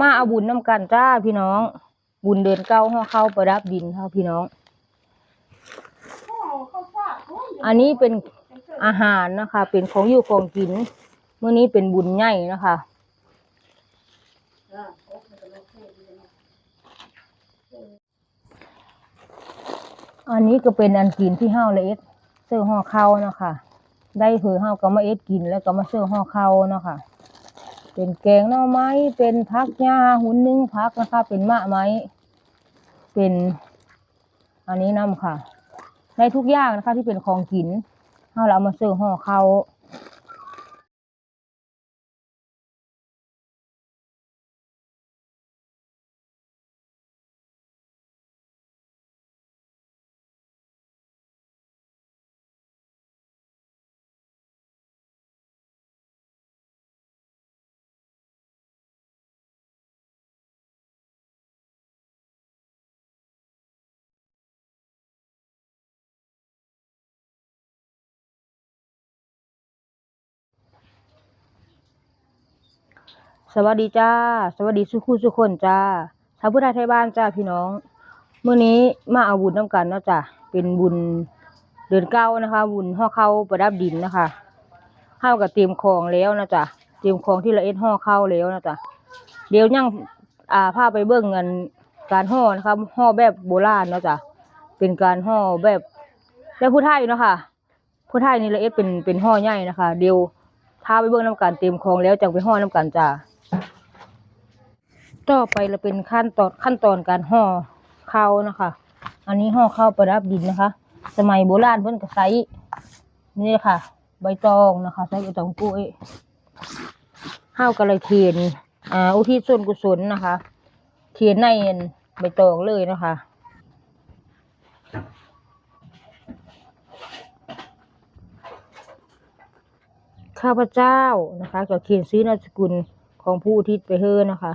มาเอาบุญน้ำกันจ้าพี่น้อง บุญเดินเก้าห่อเข้าประดับดินเท่าพี่น้อง อันนี้เป็นอาหารนะคะ เป็นของอยู่ของกินเมื่อนี้เป็นบุญใหญ่นะคะอันนี้ก็เป็นอันกินที่เฮาละเอ็ดเสื้อห่อเข้านะคะได้เผือเฮาก็มาเอ็ดกินแล้วก็มาเสื้อห่อเข้านะคะ เป็นแกงหน่อไม้ เป็นพักหญ้าหุ่นนึ่งพักนะคะ เป็นมะไม้ เป็นอันนี้น้ำค่ะ ในทุกอย่างนะคะที่เป็นของกินเอาเราเอามาเสิร์ฟห่อเขา สวัสดีจ้า สวัสดีสุขุสุคนจ้าชาวพุทธไทยบ้านจ้าพี่น้องเมื่อนี้มาเอาบุญน้ำกันเนาะจ้ะเป็นบุญเดือนเก้านะคะ บุญห่อเข้าประดับดินนะคะเข้ากับเตรียมของแล้วนะจ้ะเตรียมของที่ละเอ็ดห่อเข้าแล้วนะจ้ะเดี๋ยวยังอ่าพาไปเบิ่งเงินการห่อนะคะห่อแบบโบราณเนาะจ้ะเป็นการห่อแบบแบบผู้ไทยเนาะค่ะผู้ไทยนี่ละเอ็ดเป็นเป็นห่อใหญ่นะคะ เดี๋ยวพาไปเบิ่งน้ำกันเตรียมของแล้วจังไปห่อน้ำกันจ้า ต่อไปเราเป็นขั้นตอนขั้นตอนการห่อข้าวนะคะ อันนี้ห่อข้าวประดับดินนะคะ สมัยโบราณเพิ่นก็ใช้นี่ค่ะ ใบตองนะคะใช้ใบตองกล้วยข้าวกระเทียนอ่าอุทิศส่วนกุศลนะคะ เทียนในใบตองเลยนะคะข้าพเจ้านะคะก็เขียนซื้อนามสกุลของผู้อุทิศไปเฮอนะคะ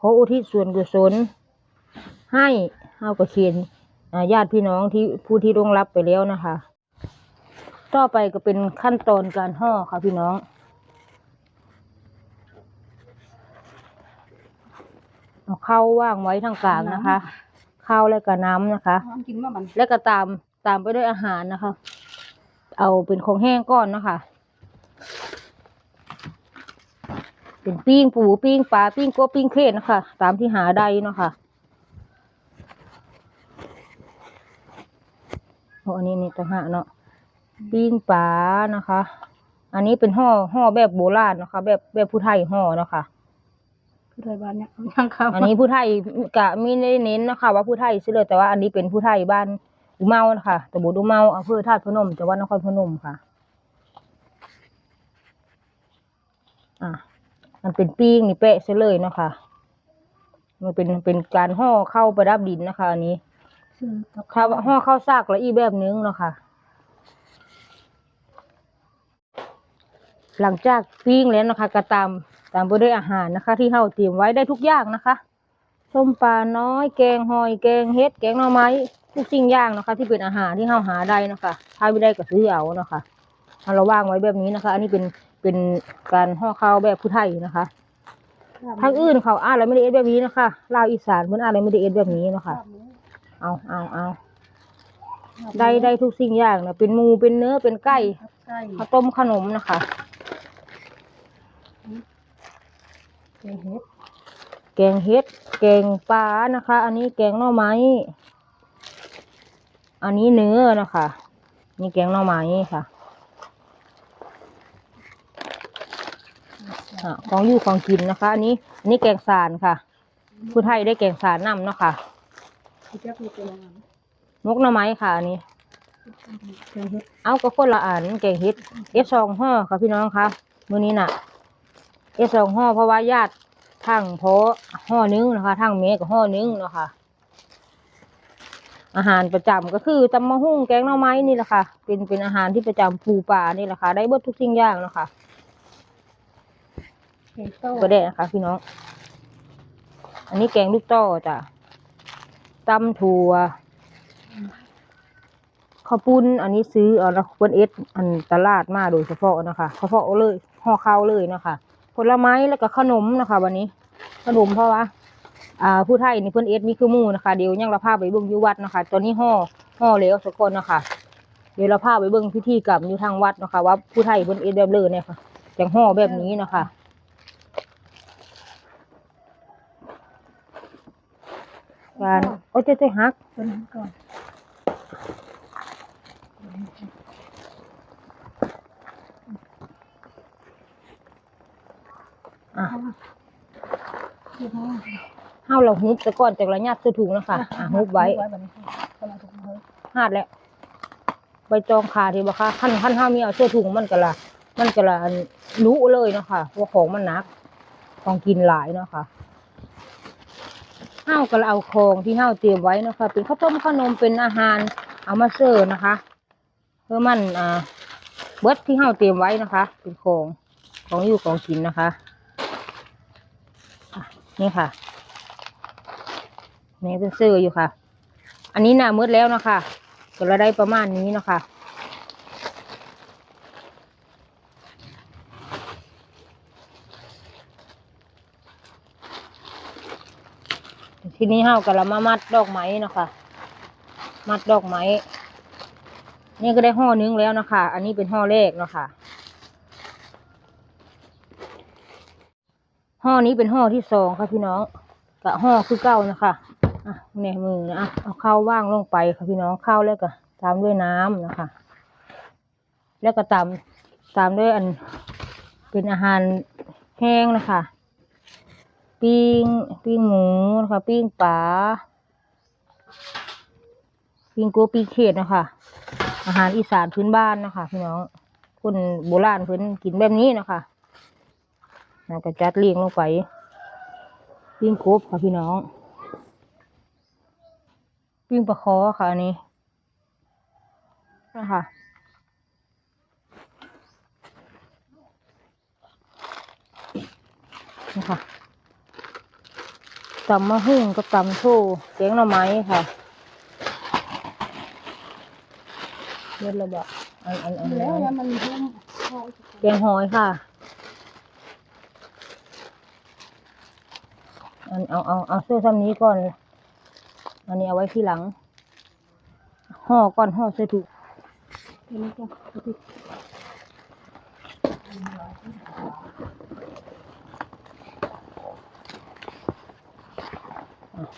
ขออุทิศส่วนกุศล ให้เฮาก็เขียนญาติพี่น้องที่ผู้ที่ร่วงรับไปแล้วนะคะ ต่อไปก็เป็นขั้นตอนการห่อค่ะพี่น้อง เอาข้าวว่างไว้ทางกลางนะคะข้าวและก็น้ำนะคะ แล้วก็ตามตามไปด้วยอาหารนะคะ เอาเป็นของแห้งก้อนนะคะ เป็นปิ้งปูปิ้งปลาปิ้งกบปิ้งเขียดนะคะตามที่หาได้เนาะค่ะโอ้อันนี้นี่ต่างหากเนาะปิ้งปลานะคะ อันนี้เป็นห่อห่อแบบโบราณนะคะ แบบแบบผู้ไทยห่อเนาะค่ะผู้ไทยบ้านเนี่ยยังเข้าอันนี้ผู้ไทยกะไม่ได้เน้นนะคะ ว่าผู้ไทยซื้อเลยแต่ว่าอันนี้เป็นผู้ไทยบ้านอุเมานะคะตำบลอุเมาอำเภอธาตุพนมจังหวัดนครพนมค่ะ อะ มันเป็นปิ้งนี่เป๊ะซะเลยเนาะค่ะ มันเป็นเป็นการห่อเข้าประดับดินนะคะอันนี้ซื้อกับข้าห่อเข้าซากละอีแบบนึงเนาะค่ะ หลังจากปิ้งแล้วนะคะ ก็ตามตามไปด้วยอาหารนะคะ ที่เราเตรียมไว้ได้ทุกอย่างนะคะส้มปลาน้อยแกงหอยแกงเฮ็ดแกงหน่อไม้ทุกสิ่งอย่างนะคะ ที่เป็นอาหารที่เราหาได้นะคะถ้าไม่ได้ก็ซื้อเอาเนาะค่ะเอาเราวางไว้แบบนี้นะคะ อันนี้เป็น เป็นการห่อข้าวแบบผู้ไทยนะคะทางอื่นเขาอ่านอะไรไม่ได้เอ็ดแบบนี้นะคะลาวอีสานเพิ่นอ่านอะไรไม่ได้เอ็ดแบบนี้เนาะค่ะเอาเอาเอาได้ได้ทุกสิ่งอย่างนะเป็นหมูเป็นเนื้อเป็นไก่ใช่ข้าวต้มขนมนะคะเฮ็ดแกงเฮ็ด แกงปลานะคะ อันนี้แกงหน่อไม้ อันนี้เนื้อนะคะ นี่แกงหน่อไม้ค่ะ อะของอยู่ของกินนะคะ อันนี้อันนี้แกงสารค่ะ ผู้ไทยได้แกงสารนำเนาะค่ะที่จะเป็นยังไงมกหน่อไม้ค่ะอันนี้ เอาก็คนละอันแกงเฮ็ดเอสองห่อค่ะพี่น้องคะมื้อนี้น่ะเอสองห่อเพราะว่าญาติทางพอห่อนึงนะคะทางเมก็ห่อนึงเนาะค่ะอาหารประจำก็คือตำมะฮุ่งแกงหน่อไม้นี่แหละค่ะ เป็นเป็นอาหารที่ประจำปูป่านี่แหละค่ะ ได้เบิดทุกสิ่งอย่างเนาะค่ะ ก็ได้นะคะพี่น้อง อันนี้แกงลูกต้อจ้ะตำถั่วข้าวปุ้นอันนี้ซื้อเอาละเวนเอสอันตลาดมาโดยเฉพาะนะคะเฉพาะเลยห่อข้าวเลยนะคะผลไม้แล้วก็ขนมนะคะ วันนี้ ขนมเพราะว่าอ่าผู้ไทยนี่เพิ่อนเอ็ดมีคือมู่นะคะเดี๋ยวยังเราพาไปเบิ่งยู่วัดนะคะตอนนี้ห่อห่อแล้วสักคนนะคะเดี๋ยวเราพาไปเบิ่งพิธีกรรมอยู่ทางวัดนะคะ ว่าผู้ไทยเพิ่อนเอ็ดแบบเลยเนี่ยค่ะจังห่อแบบนี้นะคะ การโอ้ยเจ๊เจ๊ฮักตัวนี้ก่อนอะเรียบร้อยเฮาเราฮุบแต่ก่อนจากระยะใส่ถุงนะคะอะฮุบไว้ไว้แบบนี้กำลังถูกเลยหาดแล้วใบจองขาที่บ่คะขั้นขั้นห้ามีเอาเสื้อถุงมันก็ละมันก็ละรู้เลยเนาะค่ะว่าของมันหนักของกินหลายเนาะค่ะ ห้าวก็เอาของที่ห้าวเตรียมไว้นะคะเป็นข้าวต้มขนมเป็นอาหารเอามาเสิร์ฟนะคะ เพื่อมันอ่าเบิร์ดที่ห้าวเตรียมไว้นะคะ เป็นของของอยู่ของกินนะคะนี่ค่ะนี่เป็นเสื้ออยู่ค่ะ อันนี้หนามืดแล้วนะคะก็เราได้ประมาณนี้นะคะ ทีนี้เฮาก็ละมามัดดอกไม้นะคะมัดดอกไม้นี่ก็ได้ห่อนึงแล้วนะคะ อันนี้เป็นห่อแรกนะคะห่อนี้เป็นห่อที่สองค่ะพี่น้องกะห่อคือเก้านะคะอะในมือนะเอาข้าวว่างลงไปค่ะพี่น้องข้าวแล้วก็ตามด้วยน้ำนะคะ แล้วก็ตามตามด้วยอันเป็นอาหารแห้งนะคะ ปิ้งปิ้งหมูนะคะปิ้งปลาปิ้งกัวปิ้งเขียดนะคะอาหารอีสานพื้นบ้านนะคะพี่น้องคนโบราณเพิ่นกินแบบนี้นะคะแล้วก็จัดเรียงลงไปปิ้งกบค่ะพี่น้อง ปิ้งปลาคอค่ะอันนี้นะคะนี่ค่ะ ตำมะฮุ่งกับตำโทูแกงหน่อไม้ค่ะเลือดระบะอันอันอันแล้วแล้วมันเพิ่มแกงหอยค่ะ อันเอาเอาเอาเสื้อซ้ำนี้ก่อน อันนี้เอาไว้ที่หลัง ห่อก่อนห่อใส่ถุงตัวนี้ก็ตัว นี่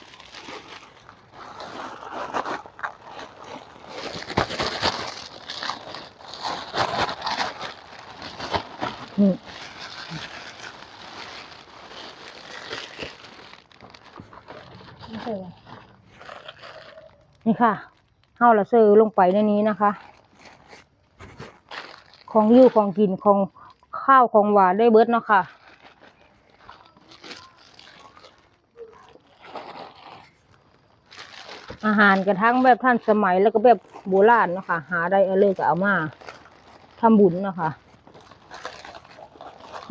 ไม่ใช่ว่านี่ค่ะห่อละเซอร์ลงไปในนี้นะคะ ของยู่ของกินของข้าวของหวานได้เบิดเนาะค่ะ อาหารกระทั่งแบบท่านสมัยแล้วก็แบบโบราณเนาะค่ะ หาได้เอาเลยก็เอามาทำบุญเนาะค่ะ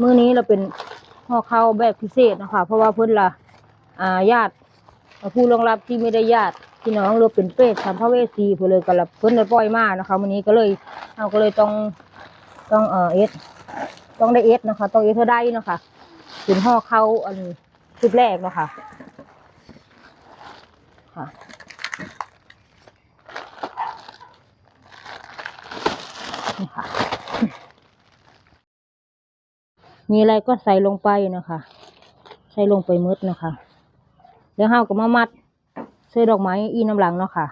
มื้อนี้เราเป็นห่อข้าวแบบพิเศษเนาะคะเพราะว่าเพิ่อนละอาญาติผู้รองรับที่ไม่ได้ญาติพี่น้องเราเป็นเปรตสัมภเวสีเพิ่นเลยก็ละเพิ่อนได้ปล่อยมานะคะมื้อนี้ก็เลยเราก็เลยต้องต้องเออเอสต้องได้เอสนะคะต้องเอสเท่าได้นะคะเป็นห่อข้าวอันชุดแรกนะคะค่ะ ค่ะมีอะไรก็ใส่ลงไปนะคะ ใส่ลงไปมืดนะคะ แล้วเฮาก็มามัดเสื้อดอกไม้อีน้ำหลังเนาะค่ะ